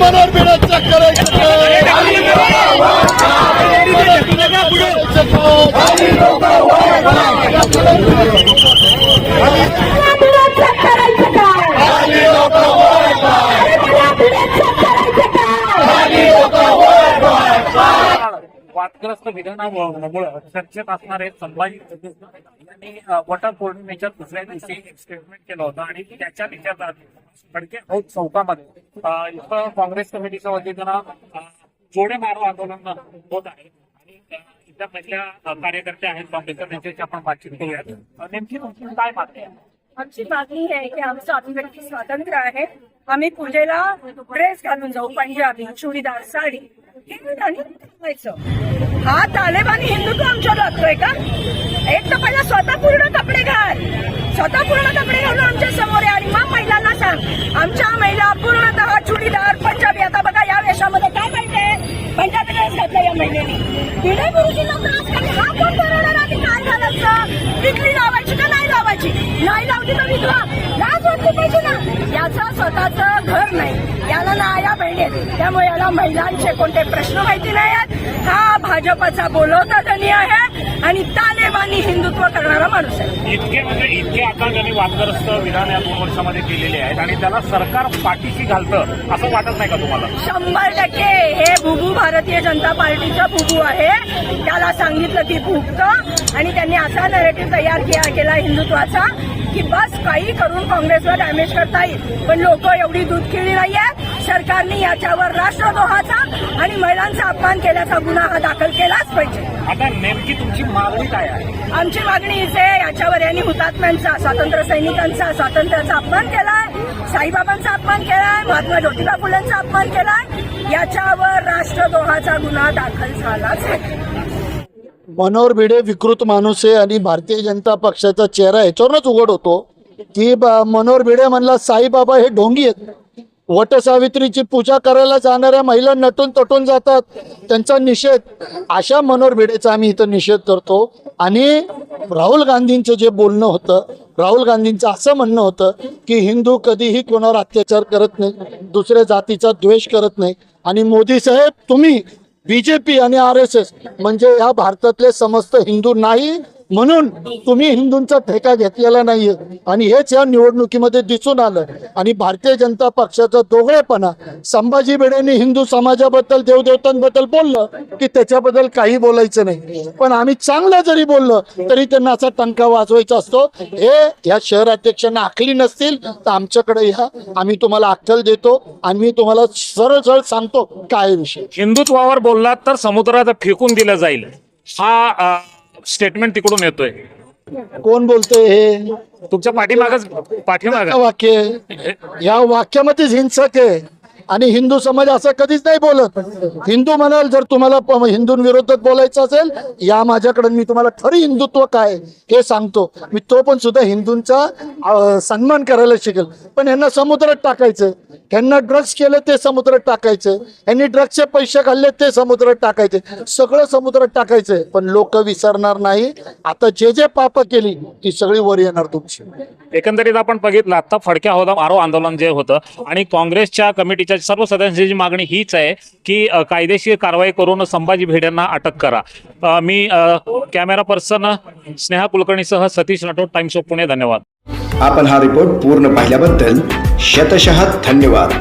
Manor మీద చక్కర చక్కర वादग्रस्त विधानामुळे चर्चेत असणारे संभाजी यांनी अ, वटपौर्णिमेच्या दुसऱ्या दिवशी एक स्टेटमेंट केलं होतं आणि त्याच्या निषेधात फडके हौद चौकामध्ये इथं काँग्रेस कमिटीच्या वतीनं जोडे मारो आंदोलन होत आहे. इथल्या महिला अ, आहेत काँग्रेसच्या त्यांच्याशी आपण बातचीत करूयात. नेमकी तुमची काय मागणी आहे? आमची मागणी आहे की आमचं अभिव्यक्ती स्वातंत्र्य आहे. आम्ही पूजेला ड्रेस घालून जाऊ पंजाबी चुडीदार साडी. हे आणि हा तालेबानी हिंदुत्व आमच्यावर लागतोय का? एक तर पहिला स्वतः पूर्ण कपडे घाल. स्वतः पूर्ण कपडे घालून आमच्यासमोर आहे आणि मग महिलांना सांग. आमच्या महिला पूर्णतः चुडीदार पंजाबी. आता बघा या वेशामध्ये काय माहितीये पंजाबी ड्रेस घातला या महिलेने. पिढे गुरुजींना त्रास खाली हा कोण बनवणार आधी काय घालायचं टिकली लावायची का नाही लावायची? नाही लावली तर विधवा. लाज वाटली पाहिजे ना. याचं स्वतःच घर नाही. याला ना आया बहिणी आहेत. त्यामुळे याला महिलांचे कोणते प्रश्न माहिती नाही आहेत. हा भाजपचा बोलवता धनी आहे आणि तालेबानी हिंदुत्व करणारा माणूस आहे. इतके म्हणजे इतके आता त्यांनी वादग्रस्त विधान या दोन वर्षामध्ये केलेले आहेत आणि त्याला सरकार पाठीशी घालतं असं वाटत नाही का तुम्हाला? शंभर टक्के. हे बुबू भारतीय जनता पार्टीचं बुबू आहे. त्याला सांगितलं की भुगतं आणि त्यांनी असा नरेटिव्ह तयार केला केला हिंदुत्वाचा की बस काही करून काँग्रेसला डॅमेज करता येईल. पण लोक एवढी दूध खेळली नाहीये सरकारने याच्यावर राष्ट्रद्रोहाचा आणि महिलांचा अपमान केल्याचा गुन्हा हा दाखल केलाच पाहिजे. आता नेमकी तुमची मागणी काय आहे? आमची मागणी आहे याच्यावर यांनी हुतात्म्यांचा स्वातंत्र्य सैनिकांचा स्वातंत्र्याचा अपमान केलाय साईबाबांचा अपमान केलाय महात्मा ज्योतिबा फुलेंचा अपमान केलाय याच्यावर राष्ट्रद्रोहाचा गुन्हा दाखल झालाच मनोहर भिडे विकृत माणूस आहे आणि भारतीय जनता पक्षाचा चेहरा याच्यावरूनच उघड होतो. की मनोहर भिडे म्हणला साईबाबा हे ढोंगी आहेत. वटसावित्रीची पूजा करायला जाणाऱ्या महिला नटून तटून जातात. त्यांचा निषेध. अशा मनोहर भिडेचा आम्ही इथं निषेध करतो. आणि राहुल गांधींचं जे बोलणं होतं राहुल गांधींचं असं म्हणणं होतं की हिंदू कधीही कोणावर अत्याचार करत नाही दुसऱ्या जातीचा द्वेष करत नाही. आणि मोदी साहेब तुम्ही बीजेपी आणि आर एस एस म्हणजे या भारतातले समस्त हिंदू नाही म्हणून तुम्ही हिंदूंचा ठेका घेतलेला नाहीये. आणि हेच या निवडणुकीमध्ये दिसून आलं. आणि भारतीय जनता पक्षाचा दोघळेपणा संभाजी भिडेंनी हिंदू समाजाबद्दल देवदेवतांबद्दल बोललं की त्याच्याबद्दल काही बोलायचं नाही. पण आम्ही चांगलं जरी बोललं तरी त्यांना असा टंका वाजवायचा असतो हे या शहराध्यक्षांना आखली नसतील तर आमच्याकडे या. आम्ही तुम्हाला अक्कल देतो आणि मी तुम्हाला सरळ सरळ सांगतो काय विषय. हिंदुत्वावर बोललात तर समुद्रात फेकून दिलं जाईल. हा स्टेटमेंट तिकडून येतोय. कोण बोलतोय हे? तुमच्या पाठीमागच पाठीमाग. का वाक्य? या वाक्यामध्येच हिंसक आहे. आणि हिंदू समाज असं कधीच नाही बोलत. हिंदू म्हणाल जर तुम्हाला हिंदूंविरोधात बोलायचं असेल या माझ्याकडे मी तुम्हाला खरी हिंदुत्व काय हे सांगतो. मी तो पण सुद्धा हिंदूंचा सन्मान करायला शिकेल. पण यांना समुद्रात टाकायचं. त्यांना ड्रग्स केले ते समुद्रात टाकायचं. यांनी ड्रग्सचे पैसे खाल्ले ते समुद्रात टाकायचे. सगळं समुद्रात टाकायचंय पण लोक विसरणार नाही. आता जे जे पाप केली ती सगळी वर येणार तुमची. एकंदरीत आपण बघितलं आता फडक्या होदा आरो आंदोलन जे होतं आणि काँग्रेसच्या कमिटीच्या सर्व सदस्यांची मागणी हीच आहे की कायदेशीर कारवाई करून संभाजी भेड्यांना अटक करा. मी कॅमेरा पर्सन स्नेहा कुलकर्णीसह सतीश राठोड टाइम्स ऑफ पुणे धन्यवाद. आपण हा रिपोर्ट पूर्ण पाहिल्याबद्दल शतशः धन्यवाद.